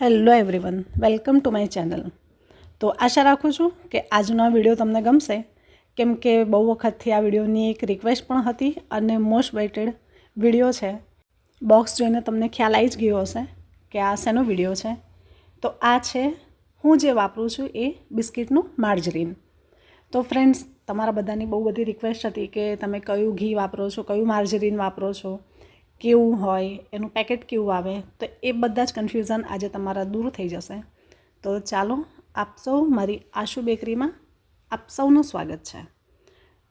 Hello everyone welcome to my channel તો આશા રાખું છું કે આજનો આ વીડિયો તમને ગમશે. કેમ કે બહુ વખતથી આ વિડીયોની એક રિક્વેસ્ટ પણ હતી અને મોસ્ટ વેઇટેડ વીડિયો છે. બોક્સ જોઈને તમને ખ્યાલ આવી જ ગયો હશે કે આ શેનો વીડિયો છે. તો આ છે, હું જે વાપરું છું એ બિસ્કિટનું માર્જરીન. તો ફ્રેન્ડ્સ તમારા બધાની બહુ બધી રિક્વેસ્ટ હતી કે તમે કયું ઘી વાપરો છો, કયું માર્જરીન વાપરો છો. કેવું હોય, એનું પેકેટ કેવું આવે, તો એ બધા જ કન્ફ્યુઝન આજે તમારા દૂર થઈ જશે. તો ચાલો, આપ સૌ મારી આશુ બેકરીમાં આપ સૌનું સ્વાગત છે.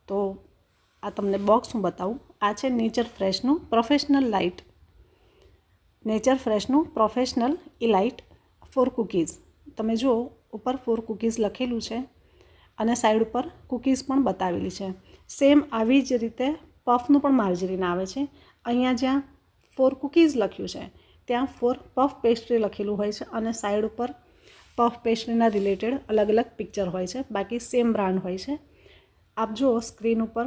તો આ તમને બોક્સ હું બતાવું. આ છે નેચર ફ્રેશનું પ્રોફેશનલ લાઇટ નેચર ફ્રેશનું પ્રોફેશનલ ઇલાઇટ ફોર કૂકીઝ તમે જુઓ, ઉપર ફોર કૂકીઝ લખેલું છે અને સાઈડ ઉપર કૂકીઝ પણ બતાવેલી છે. સેમ આવી જ રીતે પફનું પણ માર્જરીન આવે છે. અહીંયા જ્યાં ફોર કૂકીઝ લખ્યું છે, ત્યાં ફોર પફ પેસ્ટ્રી લખેલું હોય છે અને સાઈડ ઉપર પફ પેસ્ટ્રીના રિલેટેડ અલગ અલગ પિક્ચર હોય છે. બાકી સેમ બ્રાન્ડ હોય છે. આપ જુઓ, સ્ક્રીન ઉપર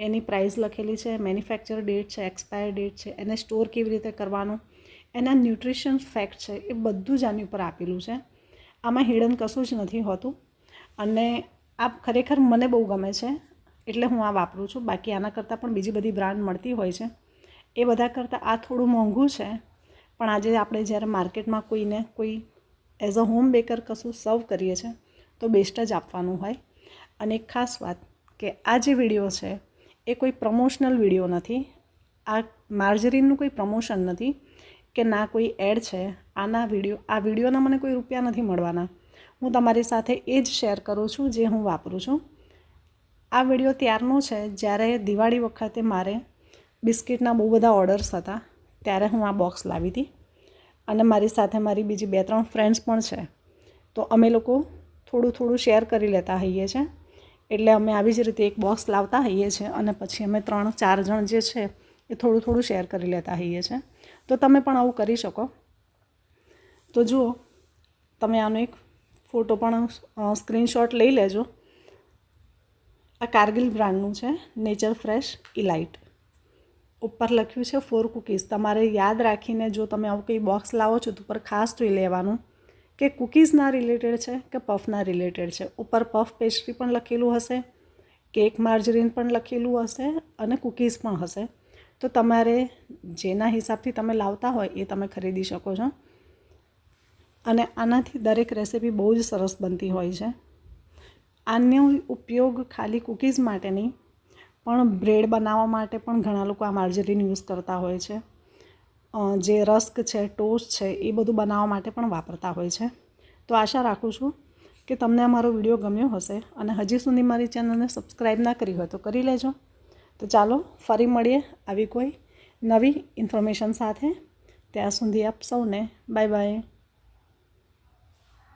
એની પ્રાઇસ લખેલી છે, મેન્યુફેક્ચર ડેટ છે, એક્સપાયર ડેટ છે, એને સ્ટોર કેવી રીતે કરવાનું, એના ન્યુટ્રિશન ફેક્ટ છે, એ બધું જ આની ઉપર આપેલું છે. આમાં હિડન કશું જ નથી હોતું. અને આ ખરેખર મને બહુ ગમે છે. એટલે હું આ વાપરું છું. બાકી આના કરતાં પણ બીજી બધી બ્રાન્ડ મળતી હોય છે. એ બધા કરતાં આ થોડું મોંઘું છે. પણ આજે આપણે જ્યારે માર્કેટમાં કોઈને કોઈ એઝ અ હોમ બેકર કશું સર્વ કરીએ છીએ તો બેસ્ટ જ આપવાનું હોય. અને ખાસ વાત કે આ જે વીડિયો છે, એ કોઈ પ્રમોશનલ વીડિયો નથી. આ માર્જરીનનું કોઈ પ્રમોશન નથી કે ના કોઈ એડ છે. આના વીડિયો, આ વિડીયોના મને કોઈ રૂપિયા નથી મળવાના. હું તમારી સાથે એ જ શેર કરું છું જે હું વાપરું છું. આ વીડિયો ત્યારનો છે. જ્યારે દિવાળી વખતે મારે બિસ્કિટના બહુ બધા ઓર્ડર્સ હતા, ત્યારે હું આ બોક્સ લાવી હતી. અને મારી સાથે મારી બીજી બે ત્રણ ફ્રેન્ડ્સ પણ છે. તો અમે લોકો થોડું થોડું શેર કરી લેતા હોઈએ છીએ એટલે અમે આવી જ રીતે એક બોક્સ લાવતા હોઈએ છીએ અને પછી અમે ત્રણ, ચાર જણ જે છે એ થોડું થોડું શેર કરી લેતા હોઈએ છીએ તો તમે પણ આવું કરી શકો. તો જુઓ, તમે આનો એક ફોટો પણ સ્ક્રીનશોટ લઈ લેજો. આ કારગિલ બ્રાન્ડનું છે નેચર ફ્રેશ ઇલાઇટ ઉપર લખ્યું છે ફોર કૂકીઝ તમારે યાદ રાખીને જો તમે આવું કંઈ બોક્સ લાવો છો, તો ઉપર ખાસ જોઈ લેવાનું કે કૂકીઝના રિલેટેડ છે કે પફના રિલેટેડ છે. ઉપર પફ પેસ્ટ્રી પણ લખેલું હશે કેક માર્જરીન પણ લખેલું હશે અને કૂકીઝ પણ હશે. તો તમારે જેના હિસાબથી તમે લાવતા હોય એ તમે ખરીદી શકો છો. અને આનાથી દરેક રેસીપી બહુ જ સરસ બનતી હોય છે. આનો ઉપયોગ ખાલી કૂકીઝ માટે નહીં, પણ બ્રેડ બનાવવા માટે પણ ઘણા લોકો આ માર્જરીન યુઝ કરતા હોય છે. જે રસ્ક છે, ટોસ્ટ છે, એ બધું બનાવવા માટે પણ વાપરતા હોય છે. તો આશા રાખું છું કે તમને અમારો વીડિયો ગમ્યો હશે અને હજી સુધી મારી ચેનલને સબસ્ક્રાઈબ ના કરી હોય તો કરી લેજો. તો ચાલો, ફરી મળીએ આવી કોઈ નવી ઇન્ફોર્મેશન સાથે. ત્યાં સુધી આપ સૌને બાય બાય.